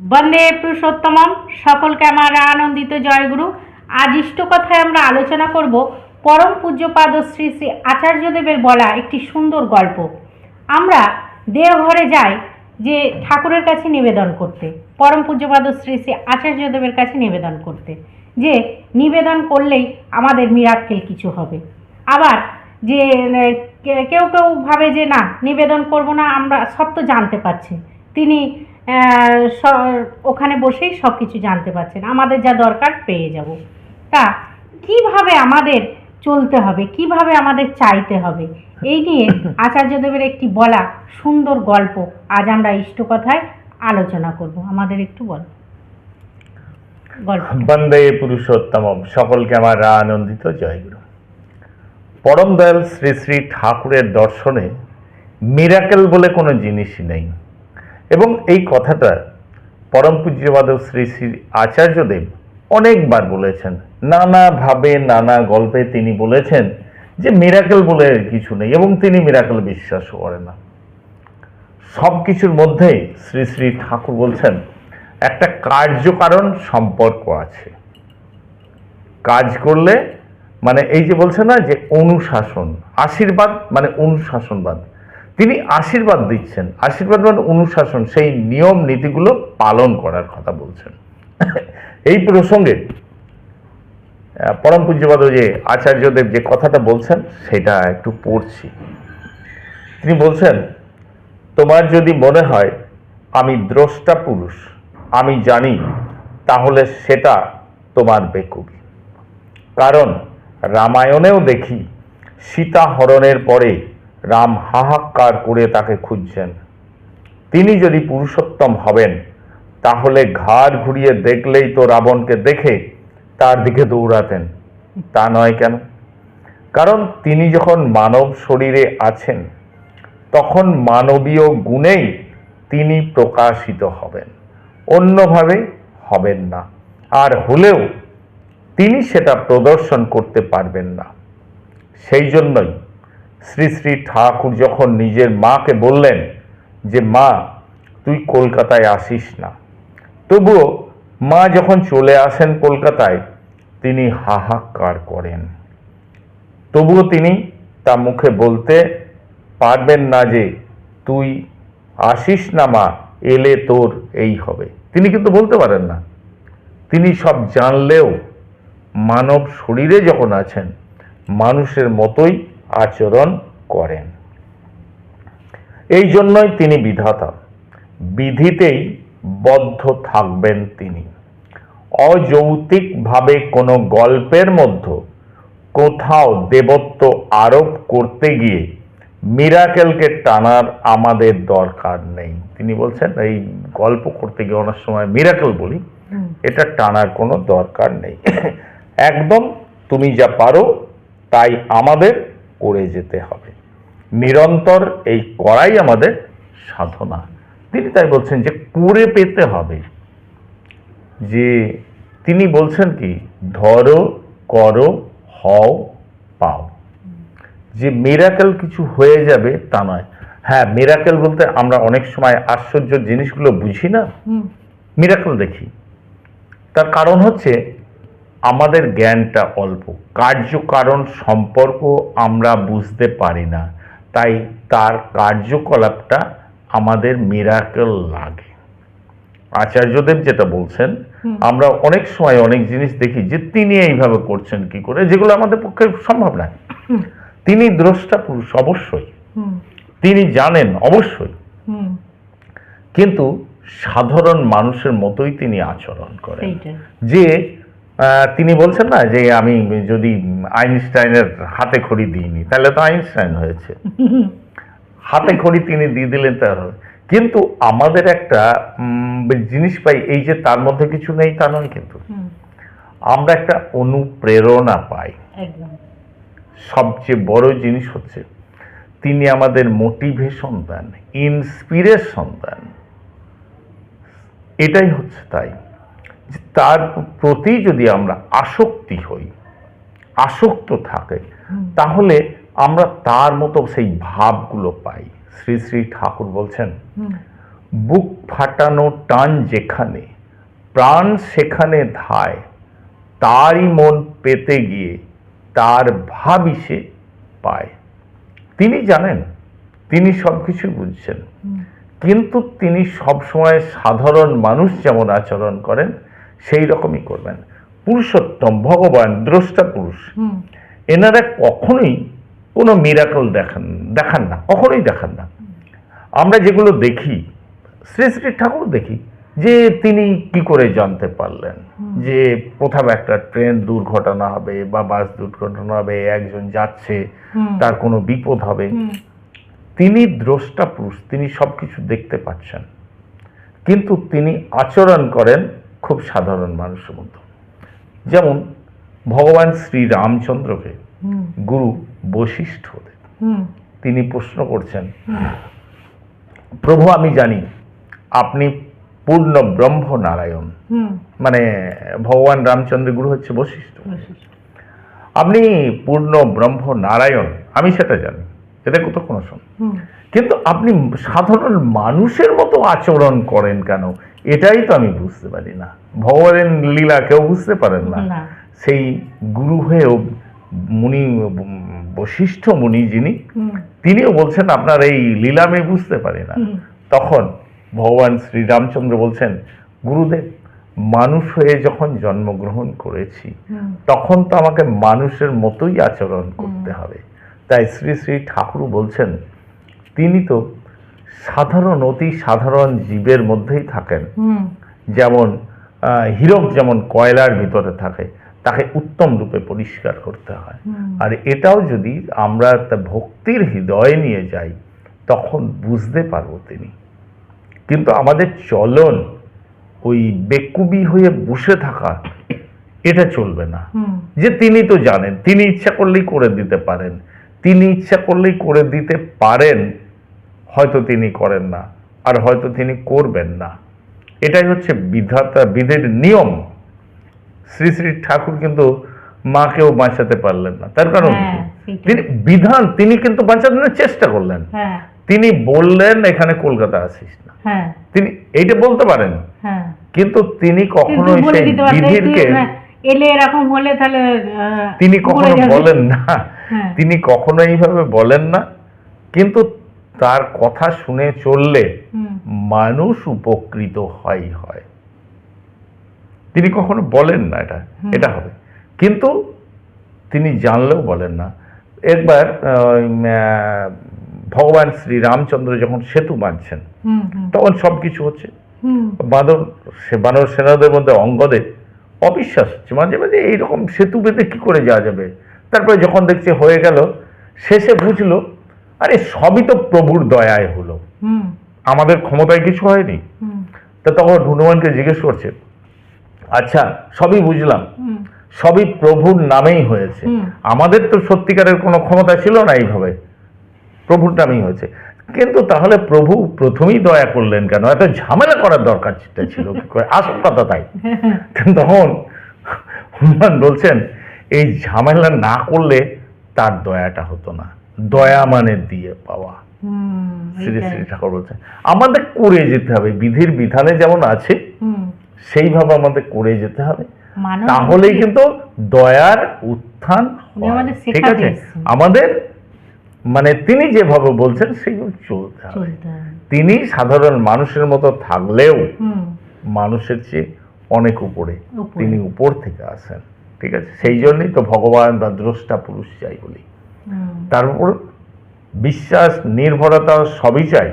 বন্দে পুরুষোত্তমম। সকলকে আমার আনন্দিত জয়গুরু। আজ ইষ্ট কথায় আমরা আলোচনা করব পরম পূজ্যপাদ শ্রী শ্রী আচার্যদেবের বলা একটি সুন্দর গল্প। আমরা দেওঘরে যাই যে ঠাকুরের কাছে নিবেদন করতে, পরম পূজ্যপাদ শ্রী শ্রী আচার্যদেবের কাছে নিবেদন করতে, যে নিবেদন করলেই আমাদের মিরাক্কেল কিছু হবে। আবার যে কেউ কেউ ভাবে যে না, নিবেদন করব না, আমরা সব তো জানতে পারছি। তিনি ওখানে বসেই সব কিছু জানতে পারছেন। আমাদের যা দরকার পেয়ে যাব। তা, কীভাবে আমাদের চলতে হবে? কীভাবে আমাদের চাইতে হবে? এই নিয়ে আচার্যদেবের একটি বলা সুন্দর গল্প আজ আমরা ইষ্টকথায় আলোচনা করব। আমাদের একটু বল। বন্দে পুরুষোত্তম। সকলকে আমার আনন্দিত জয়গুরু। পরম দয়াল শ্রী শ্রী ঠাকুরের দর্শনে মিরাকেল বলে কোনো জিনিসই নেই। এবং এই কথাটা পরম পূজ্যবাদ শ্রী শ্রী আচার্যদেব অনেকবার বলেছেন। নানাভাবে নানা গল্পে তিনি বলেছেন যে মিরাকেল বলে কিছু নেই এবং তিনি মিরাকেল বিশ্বাস করেন না। সব কিছুর মধ্যেই শ্রী শ্রী ঠাকুর বলছেন, একটা কার্যকারণ সম্পর্ক আছে। কাজ করলে মানে এই যে বলছে না যে অনুশাসন, আশীর্বাদ মানে অনুশাসনবাদ। তিনি আশীর্বাদ দিচ্ছেন। আশীর্বাদ মানে অনুশাসন, সেই নিয়ম নীতিগুলো পালন করার কথা বলছেন। এই প্রসঙ্গে পরম পূজ্যপাদ যে আচার্যদেব যে কথাটা বলছেন, সেটা একটু পড়ছি। তিনি বলছেন, তোমার যদি মনে হয় আমি দ্রষ্টা পুরুষ, আমি জানি, তাহলে সেটা তোমার বেকুবি। কারণ রামায়ণেও দেখি সীতা হরণের পরে রাম হাহাকার করে তাকে খুঁজছেন। তিনি যদি পুরুষোত্তম হবেন, তাহলে ঘাড় ঘুরিয়ে দেখলেই তো রাবণকে দেখে তার দিকে দৌড়াতেন। তা নয় কেন? কারণ তিনি যখন মানব শরীরে আছেন, তখন মানবীয় গুণেই তিনি প্রকাশিত হবেন, অন্যভাবে হবেন না। আর হলেও তিনি সেটা প্রদর্শন করতে পারবেন না। সেই জন্যই শ্রী শ্রী ঠাকুর যখন নিজের মাকে বললেন যে, মা, তুই কলকাতায় আসিস না। তবুও মা যখন চলে আসেন কলকাতায়, তিনি হাহাকার করেন। তবুও তিনি তা মুখে বলতে পারবেন না যে, তুই আসিস না মা, এলে তোর এই হবে। তিনি কিন্তু বলতে পারেন না। তিনি সব জানলেও মানব শরীরে যখন আছেন, মানুষের মতোই আচরণ করেন। এই জন্যই তিনি বিধাতা। বিধিতেই বদ্ধ থাকবেন তিনি। অযৌক্তিকভাবে কোনো গল্পের মধ্যে কোথাও দেবত্ব আরোপ করতে গিয়ে মিরাকেলকে টানার আমাদের দরকার নেই। তিনি বলছেন এই গল্প করতে গিয়ে অনেক সময় মিরাকেল বলি এটা টানার কোনো দরকার নেই। একদম তুমি যা পারো তাই আমাদের করে যেতে হবে। নিরন্তর এই করাই আমাদের সাধনা। তিনি তাই বলছেন যে করে পেতে হবে। যে তিনি বলছেন কি ধরো করো হও পাও। যে মিরাকেল কিছু হয়ে যাবে তা নয়। হ্যাঁ মিরাকেল বলতে আমরা অনেক সময় আশ্চর্য জিনিসগুলো বুঝি না? মিরাকেল দেখি। তার কারণ হচ্ছে আমাদের জ্ঞানটা অল্প। কার্যকারণ সম্পর্ক আমরা বুঝতে পারি না। তাই তার কার্যকলাপটা আমাদের মিরাকেল লাগে। আচার্যদেব যেটা বলছেন আমরা অনেক সময় অনেক জিনিস দেখি যে তিনি এইভাবে করছেন কি করে যেগুলো আমাদের পক্ষে সম্ভব নয়। তিনি দ্রষ্টা পুরুষ অবশ্যই। তিনি জানেন অবশ্যই। কিন্তু সাধারণ মানুষের মতোই তিনি আচরণ করেন। যে তিনি বলছেন না যে আমি যদি আইনস্টাইনের হাতে খড়ি দিইনি তাহলে তো আইনস্টাইন হয়েছে। হাতে খড়ি তিনি দিয়ে দিলেন তার। কিন্তু আমাদের একটা জিনিস পাই এই যে তার মধ্যে কিছু নেই তা নয় কিন্তু। আমরা একটা অনুপ্রেরণা পাই। সবচেয়ে বড় জিনিস হচ্ছে তিনি আমাদের মোটিভেশন দেন ইন্সপিরেশন দেন। এটাই হচ্ছে তাই। তার প্রতি যদি আমরা আসক্তি হই আসক্ত থাকে তাহলে আমরা তার মতো সেই ভাবগুলো পাই। শ্রী শ্রী ঠাকুর বলছেন বুক ফাটানো টান যেখানে প্রাণ সেখানে ধায় তারই মন পেতে গিয়ে তার ভাবই সে পায়। তিনি জানেন তিনি সব কিছু বুঝছেন কিন্তু তিনি সবসময় সাধারণ মানুষ যেমন আচরণ করেন সেই রকমই করবেন। পুরুষোত্তম ভগবান দ্রষ্টা পুরুষ। এনারা কখনোই কোনো মিরাকল দেখান দেখান না কখনোই দেখান না। আমরা যেগুলো দেখি শ্রী শ্রী ঠাকুর দেখি যে তিনি কি করে জানতে পারলেন যে কোথাও একটা ট্রেন দুর্ঘটনা হবে বা বাস দুর্ঘটনা হবে একজন যাচ্ছে তার কোনো বিপদ হবে। তিনি দ্রষ্টা পুরুষ তিনি সব কিছু দেখতে পাচ্ছেন। কিন্তু তিনি আচরণ করেন খুব সাধারণ মানুষের মতো। যেমন ভগবান শ্রী রামচন্দ্রকে গুরু বশিষ্ঠ তিনি প্রশ্ন করছেন প্রভু আমি জানি আপনি পূর্ণ ব্রহ্ম নারায়ণ মানে ভগবান রামচন্দ্র গুরু হচ্ছে বশিষ্ঠ। বশিষ্ঠ। আপনি পূর্ণ ব্রহ্ম নারায়ণ আমি সেটা জানি। এটা কোথাও কোনো শোন কিন্তু আপনি সাধারণ মানুষের মতো আচরণ করেন কেন? এটাই তো আমি বুঝতে পারি না। ভগবানের লীলা কেউ বুঝতে পারেন না। সেই গুরু হয়েও মুনি বশিষ্ঠ মুনি যিনি তিনিও বলছেন আপনার এই লীলা আমি বুঝতে পারি না। তখন ভগবান শ্রীরামচন্দ্র বলছেন গুরুদেব মানুষ হয়ে যখন জন্মগ্রহণ করেছি তখন তো আমাকে মানুষের মতোই আচরণ করতে হবে। তাই শ্রী শ্রী ঠাকুর বলছেন তিনি তো সাধারণ অতি সাধারণ জীবের মধ্যেই থাকেন। যেমন হীরক যেমন কয়লার ভিতরে থাকে তাকে উত্তম রূপে পরিষ্কার করতে হয়। আর এটাও যদি আমরা তা ভক্তির হৃদয়ে নিয়ে যাই তখন বুঝতে পারব তিনি। কিন্তু আমাদের চলন ওই বেকুবি হয়ে বসে থাকা এটা চলবে না। যে তিনি তো জানেন তিনি ইচ্ছা করলেই করে দিতে পারেন। তিনি ইচ্ছা করলেই করে দিতে পারেন হয়তো তিনি করেন না আর হয়তো তিনি করবেন না। এটাই হচ্ছে বিধাতা বিধির নিয়ম। শ্রী শ্রী ঠাকুর কিন্তু মাকেও বাঁচাতে পারলেন না। তার কারণ? হ্যাঁ। তিনি বিধান তিনি কিন্তু বাঁচানোর চেষ্টা করলেন। হ্যাঁ। তিনি বললেন এখানে কলকাতা আসিস না। হ্যাঁ। তিনি এইটা বলতে পারেন। কিন্তু তিনি সেই বিধিরকে এলে এরকম হলে তাহলে তিনি কখনো বলেন না। তিনি কখনো এইভাবে বলেন না কিন্তু তার কথা শুনে চললে মানুষ উপকৃত হয় হয়। তিনি কখনো বলেন না এটা এটা হবে। কিন্তু তিনি জানলেও বলেন না। একবার ভগবান শ্রী রামচন্দ্র যখন সেতু বাঁধছেন তখন সব কিছু হচ্ছে বাঁদর সে বানর সেনাদের মধ্যে অঙ্গদের অবিশ্বাস হচ্ছে। মাঝে মাঝে এইরকম সেতু বেঁধে কি করে যাওয়া যাবে? তারপরে যখন দেখছে হয়ে গেল শেষে বুঝলো আরে সবই তো প্রভুর দয়ায় হলো। আমাদের ক্ষমতায় কিছু হয়নি। তা তখন হনুমানকে জিজ্ঞেস করছে আচ্ছা সবই বুঝলাম। সবই প্রভুর নামেই হয়েছে। আমাদের তো সত্যিকারের কোনো ক্ষমতা ছিল না এইভাবে। প্রভুর নামেই হয়েছে। কিন্তু তাহলে প্রভু প্রথমেই দয়া করলেন কেন? এত ঝামেলা করার দরকার ছিল আসল কথা তাই। তখন হনুমান বলছেন এই ঝামেলা না করলে তার দয়াটা হতো না। দয়া মানে দিয়ে পাওয়া। শ্রী শ্রী ঠাকুর বলছেন আমাদের করে যেতে হবে বিধির বিধানে যেমন আছে সেইভাবে আমাদের করে যেতে হবে। তাহলেই কিন্তু দয়ার উত্থান ঠিক আছে? আমাদের মানে তিনি যেভাবে বলছেন সেগুলো চলতে হবে। তিনি সাধারণ মানুষের মতো থাকলেও মানুষের চেয়ে অনেক উপরে। তিনি উপর থেকে আসেন। ঠিক আছে? সেই জন্যই তো ভগবান বা দ্রষ্টা পুরুষ চাই বলি। তার উপর বিশ্বাস নির্ভরতা সবই চাই।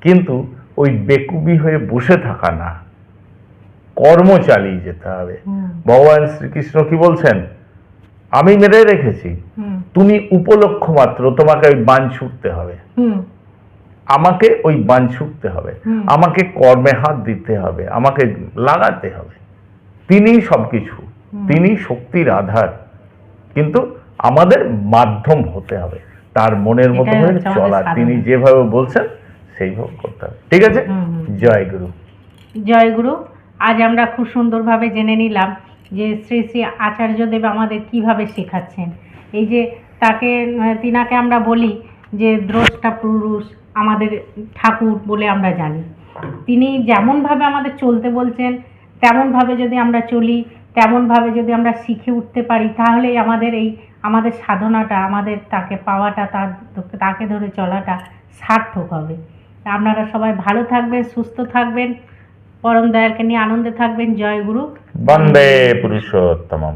কিন্তু ওই বেকুবি হয়ে বসে থাকা না। কর্ম চালিয়ে যেতে হবে। ভগবান শ্রীকৃষ্ণ কি বলছেন? আমি মেরে রেখেছি। তুমি উপলক্ষ মাত্র তোমাকে ওই বান ছুটতে হবে। আমাকে ওই বান ছুটতে হবে। আমাকে কর্মে হাত দিতে হবে। আমাকে লাগাতে হবে। তিনি সব কিছু। তিনি শক্তির আধার। কিন্তু আমাদের মাধ্যম হতে হবে। তার মনের মতো চলা তিনি যেভাবে বলছেন সেইভাবে করতে হবে। ঠিক আছে? হুম, হুম। জয় গুরু। আজ আমরা খুব সুন্দরভাবে জেনে নিলাম যে শ্রী শ্রী আচার্যদেব আমাদের কীভাবে শেখাচ্ছেন। এই যে তাকে তিনাকে আমরা বলি যে দ্রষ্টা পুরুষ আমাদের ঠাকুর বলে আমরা জানি। তিনি যেমনভাবে আমাদের চলতে বলছেন তেমনভাবে যদি আমরা চলি তেমনভাবে যদি আমরা শিখে উঠতে পারি, তাহলেই আমাদের এই, আমাদের সাধনাটা, আমাদের তাকে পাওয়াটা, তার তাকে ধরে চলাটা সার্থক হবে। আপনারা সবাই ভালো থাকবেন, সুস্থ থাকবেন। পরম দয়ালকে নিয়ে আনন্দে থাকবেন। জয় গুরু। বন্দে পুরুষোত্তমম।